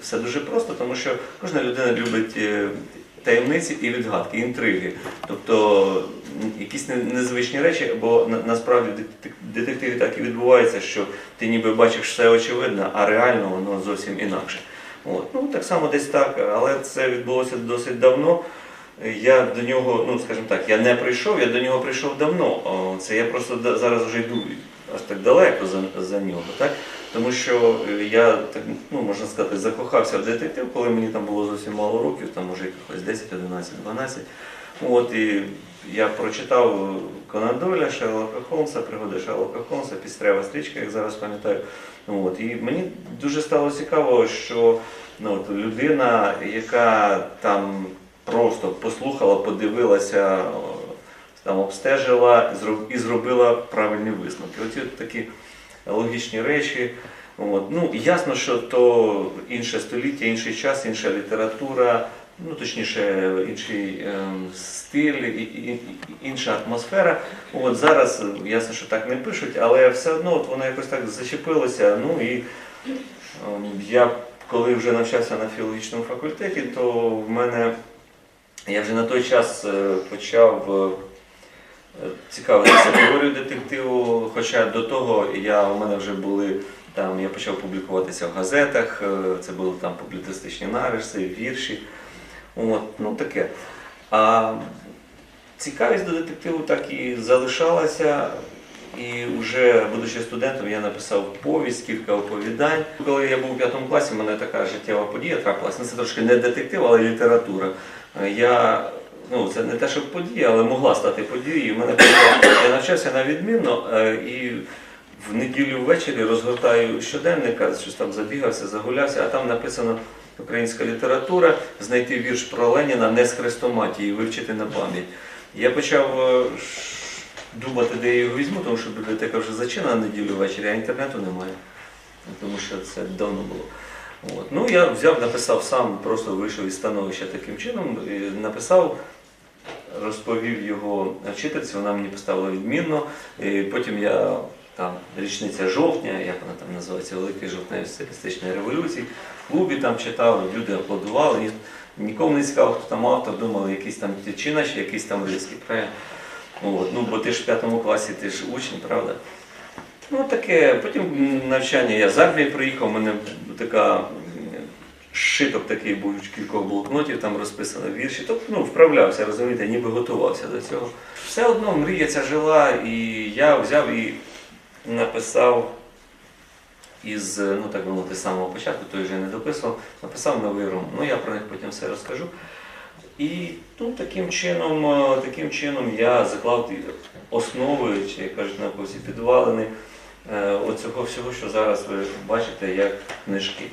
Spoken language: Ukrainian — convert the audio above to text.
все дуже просто, тому що кожна людина любить е, таємниці і відгадки, інтриги. Тобто якісь незвичні речі, бо насправді в детективі так і відбувається, що ти ніби бачиш все очевидно, а реально воно зовсім інакше. От. Ну, так само десь так, але це відбулося досить давно. Я до нього, ну скажімо так, я не прийшов, я до нього прийшов давно. Це я просто зараз вже йду аж так далеко за, за нього, так? Тому що е, я так, ну можна сказати, закохався в детектив, коли мені там було зовсім мало років, там може якихось 10, 11, 12. От і я прочитав Конан Дойля, Шерлока Холмса, пригоди Шерлока Холмса, Пістрява стрічка, як зараз пам'ятаю. От, і мені дуже стало цікаво, що ну, от, людина, яка там просто послухала, подивилася, там обстежила і зробила правильні висновки. Оці такі логічні речі. От. Ну, ясно, що то інше століття, інший час, інша література, ну точніше, інший ем, стиль, інша атмосфера. От зараз е, ясно, що так не пишуть, але все одно от воно якось так зачепилося. Ну і ем, я коли вже навчався на філологічному факультеті, то в мене я вже на той час е, почав цікавитися теорією детективу, хоча до того я, у мене вже були там, я почав публікуватися в газетах, е, це були там публіцистичні нариси, вірші. От, ну таке. А цікавість до детективу так і залишалася. І вже будучи студентом, я написав повість, кілька оповідань. Коли я був у п'ятому класі, в мене така життєва подія трапилася. Ну, це трошки не детектив, але література. Е, Я, ну, це не те, що подія, але могла стати подією. Мене я навчався на відмінно е, і в неділю ввечері розгортаю щоденника, щось там забігався, загулявся, а там написано українська література, знайти вірш про Леніна не з хрестоматії, вивчити на пам'ять. Я почав е, думати, де я його візьму, тому що бібліотека вже зачинена неділю ввечері, а інтернету немає. Тому що це давно було. От. Ну, я взяв, написав сам, просто вийшов із становища таким чином, написав, розповів його вчительці, вона мені поставила відмінно. І потім я там річниця жовтня, як вона там називається, Великої жовтневої соціалістичної революції, в клубі там читав, люди аплодували. Ні- Нікому не цікаво, хто там автор, думали, якийсь там Тичина чи якийсь там Рильський? От, ну, бо ти ж в п'ятому класі, ти ж учень, правда? Ну таке, потім навчання, я з армії приїхав, у мене така шиток такий був кількох блокнотів, там розписано вірші. Тобто ну, вправлявся, розумієте, ніби готувався до цього. Все одно мрія ця жила, і я взяв і написав із, ну так мовити, самого початку, той вже не дописував, написав новий роман. Ну я про них потім все розкажу. І ну, таким чином, е, таким чином я заклав основи, чи як кажуть науковці, підвалини е, оцього всього, що зараз ви бачите як книжки.